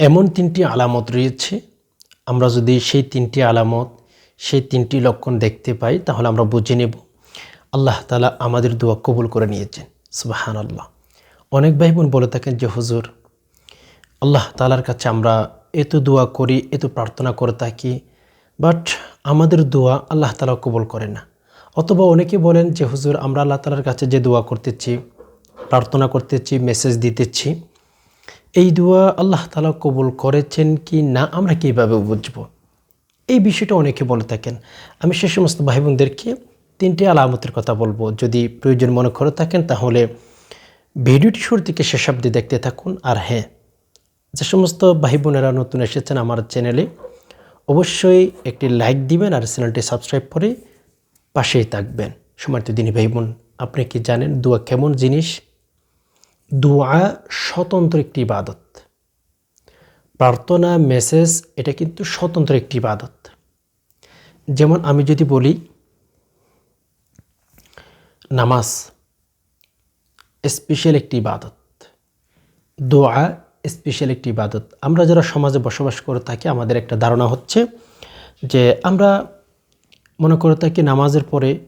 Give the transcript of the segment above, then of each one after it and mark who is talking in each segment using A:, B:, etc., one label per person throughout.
A: এমন তিনটি আলামত রয়েছে। আমরা যদি সেই তিনটি আলামত, সেই তিনটি লক্ষণ দেখতে পাই, তাহলে আমরা বুঝে নেব। আল্লাহ তালা আমাদের দোয়া কবুল করে নিয়েছেন। সুবাহান আল্লাহ অনেক ভাই বোন বলে থাকেন যে, হুজুর, আল্লাহ তালার কাছে আমরা এত দোয়া করি, এত প্রার্থনা করে থাকি, বাট আমাদের দোয়া আল্লাহ তালা কবুল করে না। অথবা অনেকে বলেন যে, হুজুর, আমরা আল্লাহ তালার কাছে যে দোয়া করতেছি, প্রার্থনা করতেছি, মেসেজ দিতেছি এই দোয়া আল্লাহ তালা কবুল করেছেন কি না, আমরা কীভাবে বুঝব? এই বিষয়টা অনেকে বলে থাকেন। আমি সে সমস্ত ভাই বোনদেরকে তিনটি আলামতের কথা বলব। যদি প্রয়োজন মনে করে থাকেন, তাহলে ভিডিওটি শুরু থেকে শেষ অব্দি দেখতে থাকুন। আর হ্যাঁ যে সমস্ত ভাই বোনেরা নতুন এসেছেন আমার চ্যানেলে, অবশ্যই একটি লাইক দিবেন আর চ্যানেলটি সাবস্ক্রাইব করে পাশেই থাকবেন। সময়ত দিনী ভাই বোন আপনি কি জানেন দোয়া কেমন জিনিস? দোয়া স্বতন্ত্র একটি ইবাদত। প্রার্থনা, মেসেজ, এটা কিন্তু স্বতন্ত্র একটি ইবাদত। যেমন আমি যদি বলি, নামাজ স্পেশাল একটি ইবাদত, দোয়া স্পেশাল একটি ইবাদত। আমরা যারা সমাজে বসবাস করে থাকি, আমাদের একটা ধারণা হচ্ছে যে আমরা মনে করে থাকি নামাজের পরে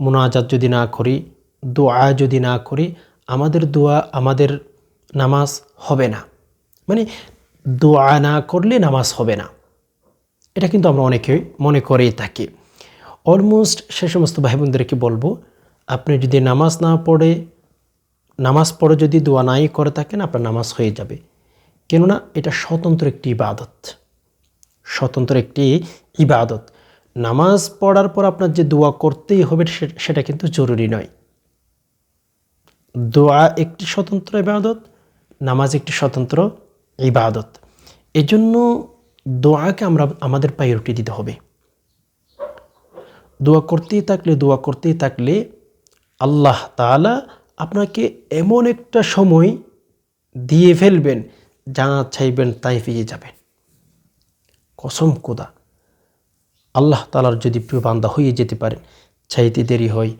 A: মোনাজাত যদি না করি, দোয়া যদি না করি আমাদের দোয়া, আমাদের নামাজ হবে না। মানে দোয়া না করলে নামাজ হবে না। এটা কিন্তু আমরা অনেকে মনে করেই থাকি। অলমোস্ট সে সমস্ত ভাই বোনদেরকে বলব, আপনি যদি নামাজ না পড়ে, নামাজ পড়ে যদি দোয়া নাই করে থাকেন, আপনার নামাজ হয়ে যাবে। কেননা এটা স্বতন্ত্র একটি ইবাদত। স্বতন্ত্র একটি ইবাদত। নামাজ পড়ার পর আপনার যে দোয়া করতেই হবে সেটা কিন্তু জরুরি নয়। দোয়া একটি স্বতন্ত্র ইবাদত, নামাজ একটি স্বতন্ত্র ইবাদত। এজন্য দোয়াকে আমরা আমাদের প্রায়োরিটি দিতে হবে। দোয়া করতেই থাকলে, দোয়া করতেই থাকলে আল্লাহ তালা আপনাকে এমন একটা সময় দিয়ে ফেলবেন যা চাইবেন, তাই পেয়ে যাবেন। কসম কোদা আল্লাহ তালার যদি প্রিয় বান্দা হয়ে যেতে পারেন, চাইতে দেরি হয়,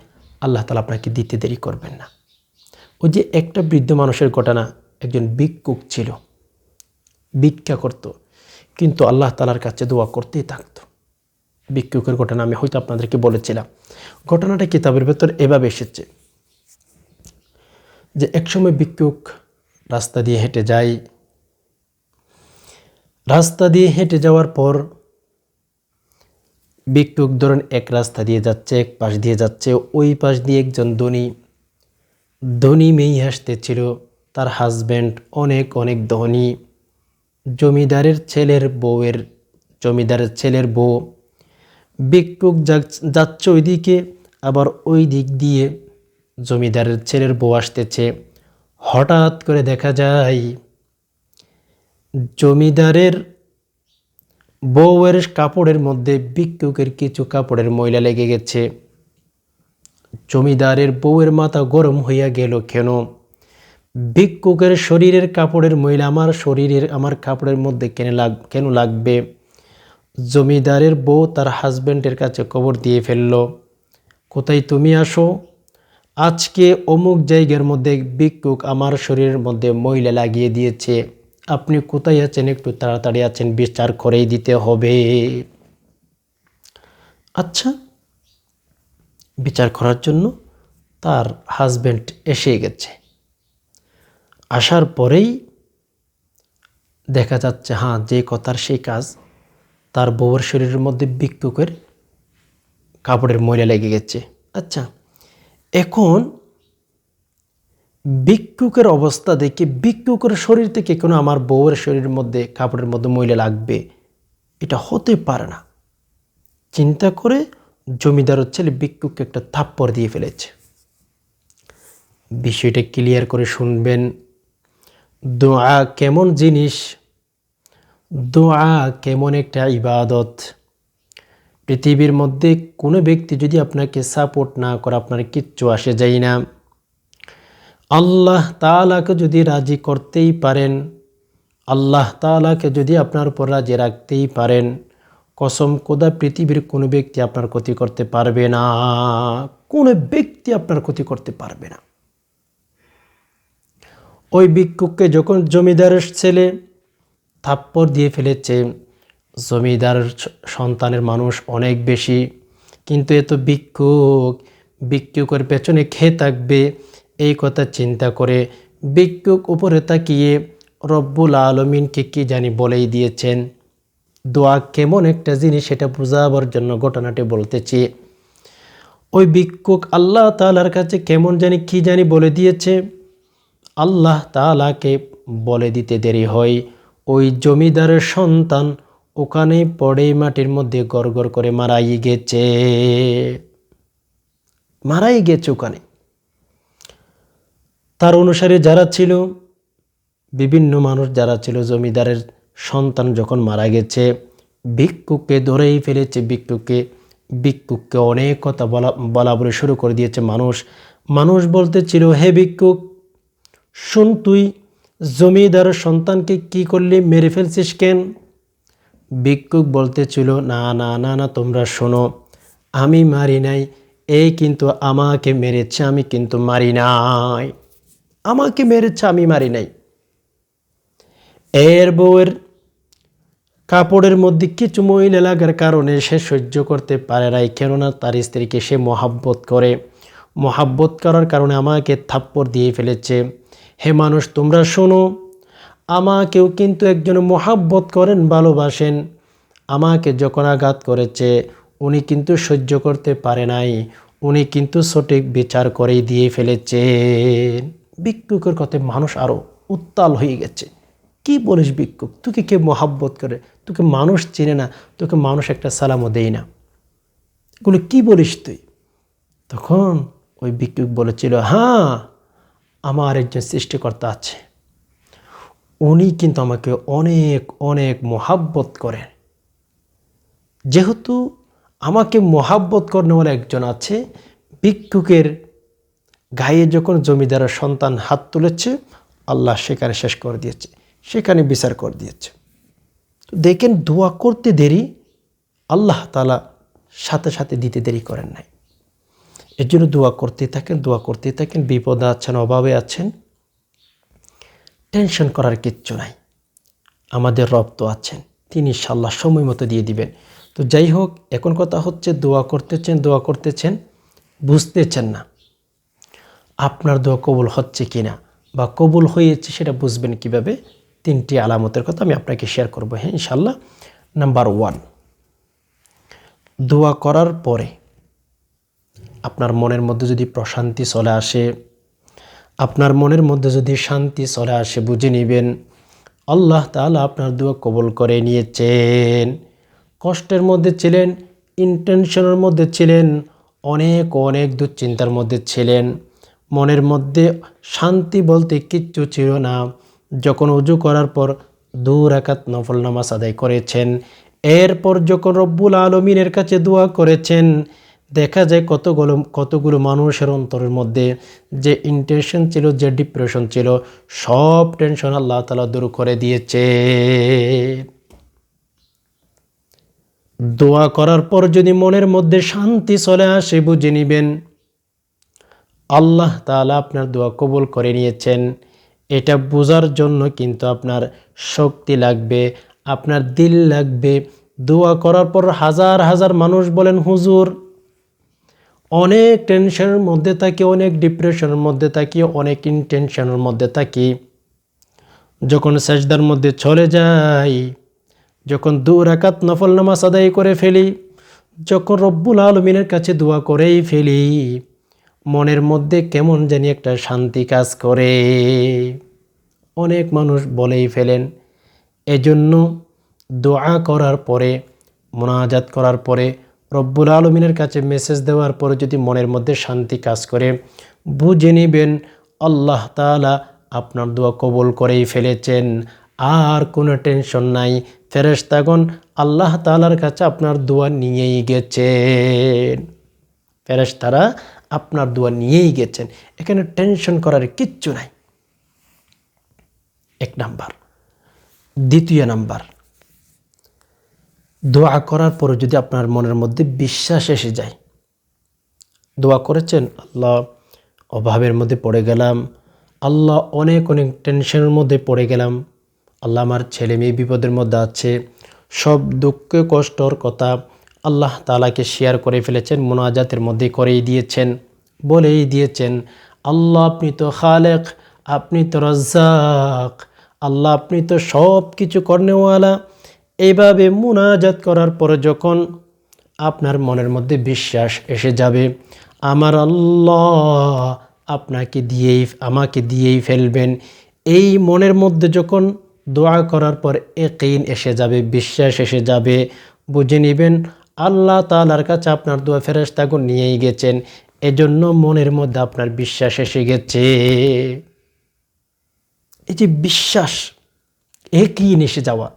A: আল্লাহ তালা আপনাকে দিতে দেরি করবেন না। ওই যে একটা বৃদ্ধ মানুষের ঘটনা একজন ভিক্ষুক ছিল, ভিক্ষা করত, কিন্তু আল্লাহ তালার কাছে দোয়া করতেই থাকত। ভিক্ষুকের ঘটনা আমি হয়তো আপনাদেরকে বলেছিলাম। ঘটনাটা কিতাবের ভেতর এভাবে এসেছে যে একসময় ভিক্ষুক রাস্তা দিয়ে হেঁটে যায়। রাস্তা দিয়ে হেঁটে যাওয়ার পর ভিক্ষুক ধরেন এক রাস্তা দিয়ে যাচ্ছে, এক পাশ দিয়ে যাচ্ছে, ওই পাশ দিয়ে একজন ধনী ধনী মেয়ে হাসতেছিল তার হাজব্যান্ড অনেক অনেক ধনী। জমিদারের ছেলের বউয়ের, জমিদারের ছেলের বউ। ভিক্ষুক যাচ্ছে ওইদিকে, আবার ওই দিক দিয়ে জমিদারের ছেলের বউ আসতেছে। হঠাৎ করে দেখা যায়, জমিদারের বউয়ের কাপড়ের মধ্যে ভিক্ষুকের কিছু কাপড়ের ময়লা লেগে গেছে। জমিদারের বউয়ের মাথা গরম হইয়া গেল কেন? ভিক্ষুকের শরীরের কাপড়ের ময়লা আমার শরীরের, আমার কাপড়ের মধ্যে কেন লাগ, কেন লাগবে? জমিদারের বউ তার হাজব্যান্ডের কাছে কবর দিয়ে ফেলল। কোথায় তুমি আসো? আজকে অমুক জায়গার মধ্যে ভিক্ষুক আমার শরীরের মধ্যে ময়লা লাগিয়ে দিয়েছে। আপনি কোথায় আছেন? একটু তাড়াতাড়ি আছেন, বিচার করেই দিতে হবে। আচ্ছা বিচার করার জন্য তার হাজব্যান্ড এসে গেছে। আসার পরেই দেখা যাচ্ছে হ্যাঁ যে কথার সেই কাজ তার বউয়ের শরীরের মধ্যে বিক্ষুকের কাপড়ের ময়লা লেগে গেছে। আচ্ছা এখন ভিক্ষুকের অবস্থা দেখে বিক্ষুকের শরীর থেকে কোনো আমার বউয়ের শরীরের মধ্যে কাপড়ের মধ্যে ময়লা লাগবে? এটা হতে পারে না। চিন্তা করে জমিদারের ছেলে ভিক্ষুককে একটা থাপ্পড় দিয়ে ফেলেছে। বিষয়টা ক্লিয়ার করে শুনবেন। দোয়া কেমন জিনিস? দোয়া কেমন একটা ইবাদত। পৃথিবীর মধ্যে কোনো ব্যক্তি যদি আপনাকে সাপোর্ট না করে, আপনার কিচ্ছু আসে যায় না। আল্লাহ তালাকে যদি রাজি করতেই পারেন, আল্লাহ তালাকে যদি আপনার উপর রাজি রাখতেই পারেন কসম কোদা পৃথিবীর কোনো ব্যক্তি আপনার ক্ষতি করতে পারবে না। কোনো ব্যক্তি আপনার ক্ষতি করতে পারবে না। ওই ভিক্ষুককে যখন জমিদারের ছেলে থাপ্পড় দিয়ে ফেলেছে, জমিদার সন্তানের মানুষ অনেক বেশি। কিন্তু এত ভিক্ষুক, ভিক্ষুকের পেছনে খেয়ে থাকবে, এই কথা চিন্তা করে ভিক্ষুক উপরে তাকিয়ে রব্বুল আলমিনকে কী জানি বলেই দিয়েছেন। দোয়া কেমন একটা জিনিস সেটা বোঝাবার জন্য ঘটনাটি বলতেছি। ওই ভিক্ষুক আল্লাহ তালার কাছে কেমন জানি কি জানি বলে দিয়েছে, আল্লাহ তালাকে বলে দিতে দেরি হয়। ওই জমিদারের সন্তান ওখানে পড়ে মাটির মধ্যে গড় করে মারাই গেছে। মারাই গেছে ওখানে। তার অনুসারে যারা ছিল, বিভিন্ন মানুষ যারা ছিল, জমিদারের সন্তান যখন মারা গেছে, ভিক্ষুককে ধরেই ফেলেছে ভিক্ষুককে। ভিক্ষুককে অনেক কথা বলা বলা বলে শুরু করে দিয়েছে মানুষ। মানুষ বলতে ছিল হে ভিক্ষুক, শুন তুই জমিদারের সন্তানকে কি করলি, মেরে ফেলছিস কেন? ভিক্ষুক বলতে ছিল না না না না, তোমরা শোনো, আমি মারি নাই, এই কিন্তু আমাকে মেরেছে, আমি কিন্তু মারি নাই। আমাকে মেরেছে, আমি মারি নাই। এর বউয়ের কাপড়ের মধ্যে কিছু মহিলা লাগার কারণে সে সহ্য করতে পারে নাই। কেননা তার স্ত্রীকে সে মহাব্বত করে। মহাব্বত করার কারণে আমাকে থাপ্পড় দিয়ে ফেলেছে। হে মানুষ, তোমরা শোনো, আমাকেও কিন্তু একজন মহাব্বত করেন, ভালোবাসেন। আমাকে যখন আঘাত করেছে, উনি কিন্তু সহ্য করতে পারে নাই। উনি কিন্তু সঠিক বিচার করেই দিয়ে ফেলেছেন। ভিক্ষুকের কথা মানুষ আরও উত্তাল হয়ে গেছে। কি বলিস ভিক্ষুক? তোকে কে মহাব্বত করে? তোকে মানুষ চেনে না, তোকে মানুষ একটা সালামও দেয় না। এগুলো কি বলিস তুই? তখন ওই ভিক্ষুক বলেছিল হ্যাঁ আমার একজন সৃষ্টিকর্তা আছে। উনি কিন্তু আমাকে অনেক অনেক মহাব্বত করেন। যেহেতু আমাকে মহাব্বত করেওয়ালা একজন আছে, ভিক্ষুকের গায়ে যখন জমিদারের সন্তান হাত তুলেছে, আল্লাহ সেখানে শেষ করে দিয়েছে। সেখানে বিচার করে দিয়েছে। তো দেখেন, দোয়া করতে দেরি, আল্লাহ তালা সাথে সাথে দিতে দেরি করেন নাই। এর জন্য দোয়া করতে থাকেন, দোয়া করতে থাকেন, বিপদে আছেন, অভাবে আছেন। টেনশন করার কিচ্ছু নাই। আমাদের রব তো আছেন, তিনি ইনশাল্লাহ সময় মতো দিয়ে দিবেন। তো যাই হোক, এখন কথা হচ্ছে, দোয়া করতেছেন দোয়া করতেছেন, বুঝতেছেন না। আপনার দোয়া কবুল হচ্ছে কি না বা কবুল হয়েছে সেটা বুঝবেন কীভাবে? তিনটি আলামতের কথা আমি আপনাকে শেয়ার করব হ্যাঁ ইনশাল্লাহ নাম্বার ওয়ান দোয়া করার পরে আপনার মনের মধ্যে যদি প্রশান্তি চলে আসে, আপনার মনের মধ্যে যদি শান্তি চলে আসে, বুঝে নেবেন, আল্লাহ তাআলা আপনার দোয়া কবল করে নিয়েছেন। কষ্টের মধ্যে ছিলেন ইন্টেনশনের মধ্যে ছিলেন, অনেক অনেক দুশ্চিন্তার মধ্যে ছিলেন। মনের মধ্যে শান্তি বলতে কিচ্ছু ছিল না। যখন উজু করার পর দু রাকাত নফল নামাজ আদায় করেছেন, এরপর যখন রব্বুল আলমিনের কাছে দোয়া করেছেন, দেখা যায় কতগুলো কতগুলো মানুষের অন্তরের মধ্যে যে ইন্টেনশন ছিল, যে ডিপ্রেশন ছিল, সব টেনশন আল্লাহ তালা দূর করে দিয়েছে। দোয়া করার পর যদি মনের মধ্যে শান্তি চলে আসে, বুঝে নিবেন, আল্লাহ তাআলা আপনার দোয়া কবুল করে নিয়েছেন। এটা বোঝার জন্য কিন্তু আপনার শক্তি লাগবে, আপনার দিল লাগবে। দোয়া করার পর হাজার হাজার মানুষ বলেন, হুজুর, অনেক টেনশনের মধ্যে থাকি, অনেক ডিপ্রেশনের মধ্যে থাকি, অনেক ইনটেনশনের মধ্যে থাকি। যখন সেজদার মধ্যে চলে যাই, যখন দু রাকাত নফল নামাজ আদায় করে ফেলি, যখন রব্বুল আলমিনের কাছে দোয়া করেই ফেলি মনের মধ্যে কেমন জানি একটা শান্তি কাজ করে। অনেক মানুষ বলেই ফেলেন, এজন্য দোয়া করার পরে, মোনাজাত করার পরে, রব্বুল আলমিনের কাছে মেসেজ দেওয়ার পরে যদি মনের মধ্যে শান্তি কাজ করে, বুঝে নেবেন আল্লাহ তাআলা আপনার দোয়া কবুল করেই ফেলেছেন। আর কোনো টেনশন নাই, ফেরেশতাগণ আল্লাহ তাআলার কাছে আপনার দোয়া নিয়েই গেছেন। ফেরেশতারা আপনার দোয়া নিয়েই গেছেন। এখানে টেনশন করার কিচ্ছু নাই। এক নাম্বার। দ্বিতীয় নাম্বার। দোয়া করার পরে যদি আপনার মনের মধ্যে বিশ্বাস এসে যায়। দোয়া করেছেন, আল্লাহ অভাবের মধ্যে পড়ে গেলাম। আল্লাহ অনেক অনেক টেনশনের মধ্যে পড়ে গেলাম। আল্লাহ আমার ছেলে মেয়ে বিপদের মধ্যে আছে। সব দুঃখ কষ্টর কথা। আল্লাহ তালাকে শেয়ার করে ফেলেছেন, মোনাজাতের মধ্যে করেই দিয়েছেন, বলেই দিয়েছেন, আল্লাহ আপনি তো খালেক, আপনি তো রাজ্জাক, আল্লাহ আপনি তো সব কিছু কর্নেওয়ালা। এইভাবে মুনাজাত করার পরে যখন আপনার মনের মধ্যে বিশ্বাস এসে যাবে, আমার আল্লাহ আপনাকে দিয়েই, আমাকে দিয়েই ফেলবেন। এই মনের মধ্যে যখন দোয়া করার পর একিন এসে যাবে, বিশ্বাস এসে যাবে, বুঝে নেবেন আল্লাহ তালার কাছে আপনার দোয়া ফেরেস্তাগুন নিয়েই গেছেন। এজন্য মনের মধ্যে আপনার বিশ্বাস এসে গেছে। এই যে বিশ্বাস, একই এসে যাওয়া।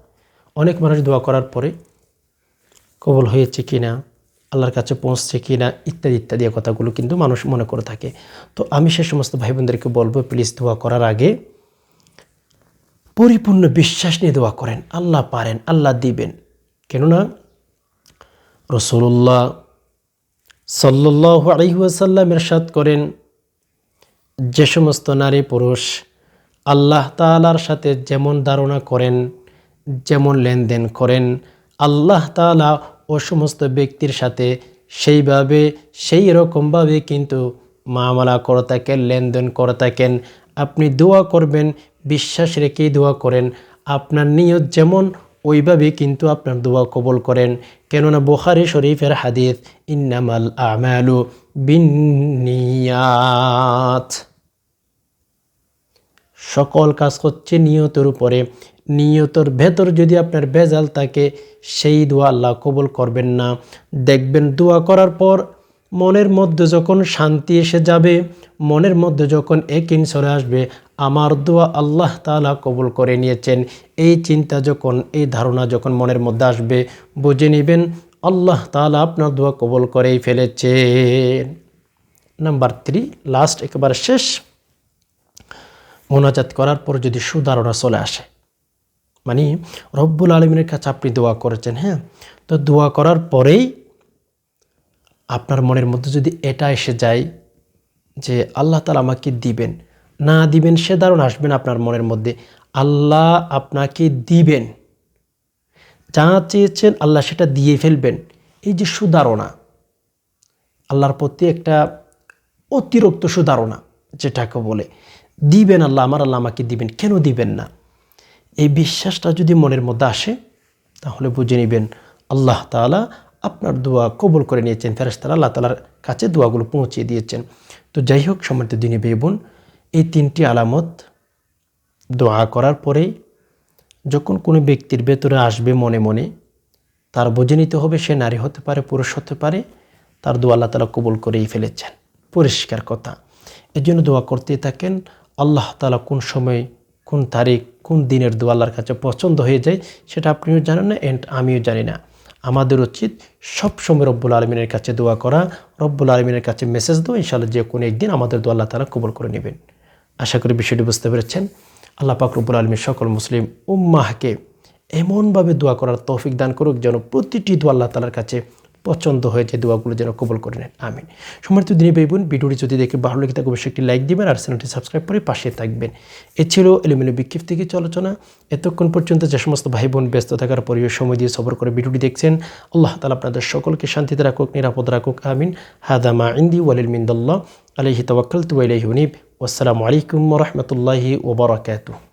A: অনেক মানুষ দোয়া করার পরে কবল হয়েছে কি না আল্লাহর কাছে পৌঁছছে কি না ইত্যাদি ইত্যাদি কথাগুলো কিন্তু মানুষ মনে করে থাকে। তো আমি সে সমস্ত ভাই বোনদেরকে বলব প্লিজ দোয়া করার আগে পরিপূর্ণ বিশ্বাস নিয়ে দোয়া করেন। আল্লাহ পারেন, আল্লাহ দিবেন। কেননা রসুল্লাহ সাল্লাহ আলহিহাসাল্লাম এরশাদ করেন, যে সমস্ত নারী পুরুষ আল্লাহ তালার সাথে যেমন ধারণা করেন, যেমন লেনদেন করেন, আল্লাহ তালা ও সমস্ত ব্যক্তির সাথে সেইভাবে, সেই রকমভাবে কিন্তু মামলা করে থাকেন, লেনদেন করে থাকেন। আপনি দোয়া করবেন, বিশ্বাস রেখেই দোয়া করেন। আপনার নিয়ত যেমন ওইভাবে কিন্তু আপনার দোয়া কবল করেন। কেননা বোখারি শরীফের হাদিস, ইন্নামাল আমালু বিনিয়াত সকল কাজ হচ্ছে নিয়তের উপরে। নিয়তর ভেতর যদি আপনার ভেজাল থাকে, সেই দোয়া আল্লাহ কবল করবেন না। দেখবেন দোয়া করার পর মনের মধ্যে যখন শান্তি এসে যাবে, মনের মধ্যে যখন একিন সরে আসবে, আমার দোয়া আল্লাহ তালা কবুল করে নিয়েছেন। এই চিন্তা যখন, এই ধারণা যখন মনের মধ্যে আসবে, বুঝে নেবেন আল্লাহ তালা আপনার দোয়া কবুল করেই ফেলেছেন। নাম্বার থ্রি লাস্ট একেবারে শেষ। মোনাজাত করার পর যদি সুধারণা চলে আসে মানে রব্বুল আলমিনের কাছে আপনি দোয়া করেছেন হ্যাঁ? তো দোয়া করার পরেই আপনার মনের মধ্যে যদি এটা এসে যায় যে আল্লাহ তালা আমাকে দিবেন, না দিবেন সে ধারণা আসবেন আপনার মনের মধ্যে। আল্লাহ আপনাকে দিবেন। যা চেয়েছেন আল্লাহ সেটা দিয়ে ফেলবেন। এই যে সুধারণা, আল্লাহর প্রতি একটা অতিরিক্ত সুধারণা যেটাকে বলে, দিবেন আল্লাহ, আমার আল্লাহ আমাকে দিবেন, কেন দিবেন না? এই বিশ্বাসটা যদি মনের মধ্যে আসে, তাহলে বুঝে নেবেন আল্লাহ তালা আপনার দোয়া কবুল করে নিয়েছেন ফেরেস্তারা আল্লাহ তালার কাছে দোয়াগুলো পৌঁছিয়ে দিয়েছেন। তো যাই হোক, সম্মানিত দিনী বেয়ে বোন, এই তিনটি আলামত দোয়া করার পরেই যখন কোনো ব্যক্তির ভেতরে আসবে মনে মনে, তার বুঝে নিতে হবে সে নারী হতে পারে, পুরুষ হতে পারে, তার দোয়া আল্লাহ তালা কবুল করেই ফেলেছেন। পরিষ্কার কথা। এর জন্য দোয়া করতেই থাকেন, আল্লাহ তালা কোন সময়, কোন তারিখ, কোন দিনের দোয়া আল্লাহর কাছে পছন্দ হয়ে যায়, সেটা আপনিও জানেন না অ্যান্ড আমিও জানি না। আমাদের উচিত সবসময় রব্বুল আলমিনের কাছে দোয়া করা, রব্বুল আলমিনের কাছে মেসেজ দেওয়া ইনশাল্লাহ যে কোনো একদিন আমাদের দোয়া আল্লাহ তালা কবল করে নেবেন। আশা করি বিষয়টি বুঝতে পেরেছেন। আল্লাহ পাক রব্বুল আলমীর সকল মুসলিম উম্মাহকে এমনভাবে দোয়া করার তৌফিক দান করুক যেন প্রতিটি দোয়া আল্লাহ তালার কাছে পছন্দ হয়ে যে দোয়াগুলো যেন কবল করে নেন। আমিন। সমর্থ দিনী ভাই বোন ভিডিওটি যদি দেখে ভালো লেগে থাকে, অবশ্যই একটি লাইক দিবেন আর চ্যানেলটি সাবস্ক্রাইব করে পাশে থাকবেন। এ ছিল বিক্ষিপ্ত থেকে আলোচনা। এতক্ষণ পর্যন্ত যে সমস্ত ভাই বোন ব্যস্ত থাকার পরেও সময় দিয়ে সবর করে ভিডিওটি দেখছেন, আল্লাহ তালা আপনাদের সকলকে শান্তিতে রাখুক, নিরাপদ রাখুক, আমিন। হাদামা ইন্দি ওয়ালিল মিন্দাল্লাহ আলহি তওয়াক্কাল তু আলহি উনিব। আসসালামু আলাইকুম রহমতুল্লাহি ওবরাকাতুহ